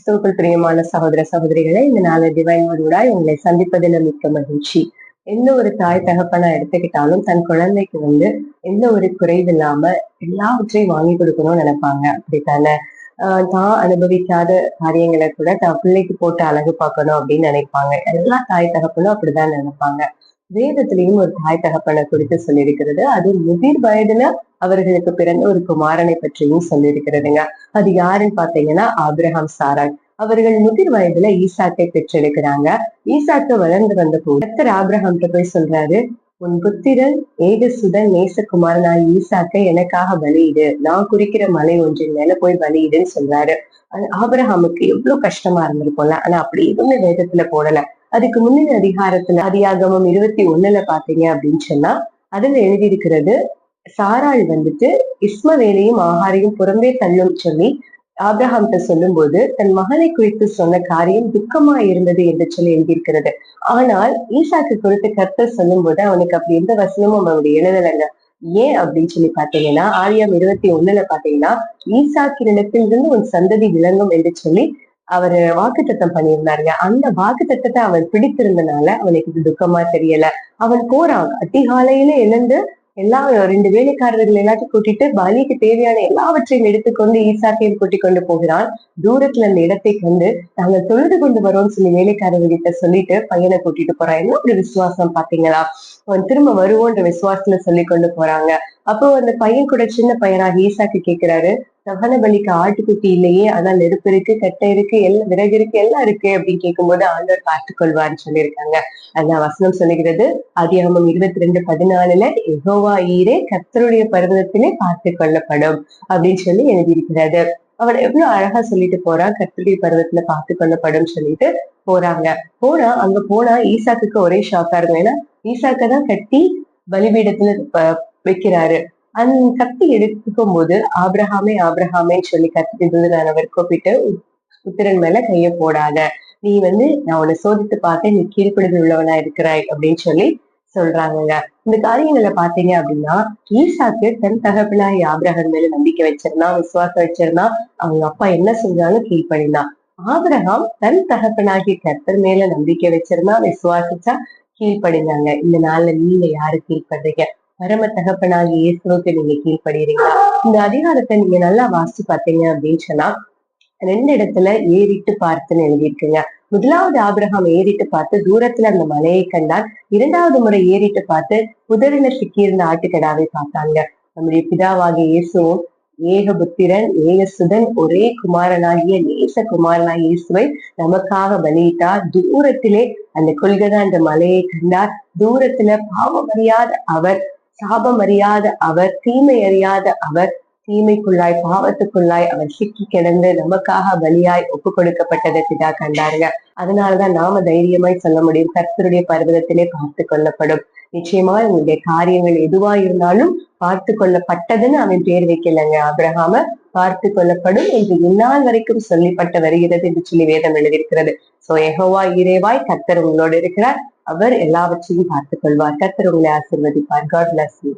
கிறிஸ்துவுக்குள் பிரியமான சகோதர சகோதரிகளை இந்த நாள டிவைன் வேர்டூடாய் உங்களை சந்திப்பதில் மிக்க மகிழ்ச்சி. எந்த ஒரு தாய் தகப்பனா எடுத்துக்கிட்டாலும் தன் குழந்தைக்கு வந்து எந்த ஒரு குறைவு இல்லாம எல்லாவற்றையும் வாங்கி கொடுக்கணும்னு நினைப்பாங்க. அப்படித்தானே? ஆஹ் தான் அனுபவிக்காத காரியங்களை கூட தான் பிள்ளைக்கு போட்டு அழகு பார்க்கணும் அப்படின்னு நினைப்பாங்க. எல்லா தாய் தகப்பனும் அப்படிதான் நினைப்பாங்க. வேதத்திலையும் ஒரு தாய் தகப்பனை குறித்து சொல்லியிருக்கிறது. அது முதிர் வயதுல அவர்களுக்கு பிறந்த ஒரு குமாரனை பற்றியும் சொல்லியிருக்கிறதுங்க. அது யாருன்னு பாத்தீங்கன்னா ஆபிரகாம் சாராய். அவர்கள் முதிர் வயதுல ஈசாக்கை பெற்றெடுக்கிறாங்க ஈசாக்கு வளர்ந்து வந்த போது கர்த்தர் போய் சொல்றாரு உன் புத்திரன் ஏகசுதன் நேசகுமாரனாய் ஈசாக்கை எனக்காக பலியிடு நான் குறிக்கிற மலை ஒன்றின் மேல போய் பலியிடுன்னு சொல்றாரு. அது ஆபிரஹாமுக்கு எவ்வளவு கஷ்டமா இருந்திருக்கும்ல. ஆனா அப்படி எதுவுமே வேதத்துல போடல. அதுக்கு முன்னின அதிகாரத்துல அதிகாகமம் இருபத்தி ஒண்ணுல பாத்தீங்க அப்படின்னு சொன்னா அதுல எழுதியிருக்கிறது சாராள் வந்துட்டு இஸ்மவேலையும் ஆகாரையும் புறம்பே தள்ளும் சொல்லி ஆப்ரஹாம்கிட்ட சொல்லும் போது தன் மகனை குறித்து சொன்ன காரியம் துக்கமா இருந்தது என்று சொல்லி எழுதியிருக்கிறது. ஆனால் ஈசாக்கு குறித்து கர்த்தர் சொல்லும்போது அவனுக்கு அப்படி எந்த வசனமும் அவனுடைய எழுதலைங்க. ஏன் அப்படின்னு சொல்லி பாத்தீங்கன்னா ஆரியம் இருபத்தி ஒண்ணுல பாத்தீங்கன்னா ஈசாக்கினிடத்தில் இருந்து உன் சந்ததி விளங்கும் என்று சொல்லி அவர் வாக்கு தத்தம் பண்ணியிருந்தாருங்க அந்த வாக்கு தத்தத்தை அவன் பிடித்திருந்தனால அவனுக்கு இது துக்கமா தெரியல. அவன் போறான். அதிகாலையில எழுந்து எல்லா ரெண்டு வேலைக்காரர்கள் எல்லாத்தையும் கூட்டிட்டு பலிக்கு தேவையான எல்லாவற்றையும் எடுத்துக்கொண்டு ஈசாக்கையும் கூட்டிக் கொண்டு போகிறான். தூரத்துல அந்த இடத்தை கண்டு நாங்கள் தொழுது கொண்டு வரோம்னு சொல்லி வேலைக்காரர்கிட்ட சொல்லிட்டு பையனை கூட்டிட்டு போறான். என்ன ஒரு விசுவாசம் பாத்தீங்களா? அவன் திரும்ப வருவோன்ற விசுவாசத்துல சொல்லி கொண்டு போறாங்க. அப்போ அந்த பையன் கூட சின்ன பையனாக ஈசாக்கு கேட்கிறாரு தகன பலிக்கு ஆட்டுக்குட்டி இல்லையே ஆனா நெருப்பு இருக்கு கட்டை இருக்கு எல்லாம் விறகு இருக்கு எல்லாம் இருக்கு அப்படின்னு கேட்கும்போது ஆண்டவர் பார்த்து கொள்வார்னு சொல்லியிருக்காங்க. அதான் வசனம் சொல்லுகிறது அதிகமம் இருபத்தி ரெண்டு பதினாலுல எகோவா ஈரே கத்தருடைய பர்வதத்திலே பார்த்து கொள்ளப்படும் அப்படின்னு சொல்லி எழுதியிருக்கிறது. அவர் எவ்வளவு அழகா சொல்லிட்டு போறா கத்தருடைய பருவத்துல பார்த்து கொள்ளப்படும் சொல்லிட்டு போறாங்க. போனா அங்க போனா ஈசாக்குக்கு ஒரே ஷாக்கா இருக்கும். ஏன்னா ஈசாக்க தான் கட்டி பலிபீடத்துல வைக்கிறாரு. அந்த கத்தி எடுத்துக்கும் போது ஆப்ரஹாமே ஆப்ரஹாமேன்னு சொல்லி கத்தி அவர் கூப்பிட்டு புத்திரன் மேல கைய போடாத. நீ வந்து நான் உன்னை சோதித்து பார்த்தேன். நீ கீழ்ப்படுதல் உள்ளவனா இருக்கிறாய். அப்படின்னு சொல்லி சொல்றாங்கங்க. இந்த காரியங்களை பாத்தீங்க அப்படின்னா ஈசாக்கு தன் தகப்பனாய் ஆபிரகம் மேல நம்பிக்கை வச்சிருந்தான் விசுவாசம் வச்சிருந்தான் அவங்க அப்பா என்ன செஞ்சாலும் கீழ்ப்படிந்தான். ஆபிரகாம் தன் தகப்பனாகி கர்த்தர் மேல நம்பிக்கை வச்சிருந்தான் விசுவாசிச்சா கீழ்ப்படிந்தாங்க. இந்த நாள்ல நீங்க யாரு கீழ்ப்படுறீங்க? பரம தகப்பனாகி இயேசுவுக்கு நீங்க கீழ்ப்படுறீங்களா இந்த அதிகாரத்தை நீங்க நல்லா வாசி பார்த்தீங்க அப்படின்னு சொன்னா ரெண்டு இடத்துல ஏறிட்டு பார்த்துன்னு எழுதியிருக்குங்க. முதலாவது ஆபிரகாம் ஏறிட்டு பார்த்து தூரத்துல அந்த மலையை கண்டான் இரண்டாவது முறை ஏறிட்டு பார்த்து புதரில சிக்கியிருந்த ஆட்டுக்கடாவை பார்த்தாங்க. நம்முடைய பிதாவாகிய இயேசுவும் ஏகபுத்திரன் ஏகசுதன் ஒரே குமாரனாகிய நேச குமாரனாகிய இயேசுவை நமக்காக பலியிட்டார். தூரத்திலே அந்த கொள்கதா அந்த மலையை கண்டார். தூரத்துல பாவம் அவர் சாபம் அறியாத அவர் தீமை அறியாத அவர் தீமைக்குள்ளாய் பாவத்துக்குள்ளாய் அவர் சிக்கி கிடந்து நமக்காக பலியாய் ஒப்பு கொடுக்கப்பட்டதை பிதா கண்டாருங்க. அதனாலதான் நாம தைரியமாய் சொல்ல முடியும். கர்த்தருடைய பர்வதத்திலே பார்த்து கொள்ளப்படும். நிச்சயமா உங்களுடைய காரியங்கள் எதுவா இருந்தாலும் பார்த்து கொள்ளப்பட்டதுன்னு அவன் பேர் வைக்கலங்க. ஆபிரகாம பார்த்து கொள்ளப்படும் என்று இந்நாள் வரைக்கும் சொல்லப்பட்டு வருகிறது என்று சொல்லி வேதம் எழுதியிருக்கிறது. சோ எகோவா இறைவாய் கர்த்தர் உங்களோடு இருக்கிறார். அவர் எல்லாவற்றையும் பார்த்துக் கொள்வார் கத்தர் உங்களை ஆசிர்வதிப்பார். God bless you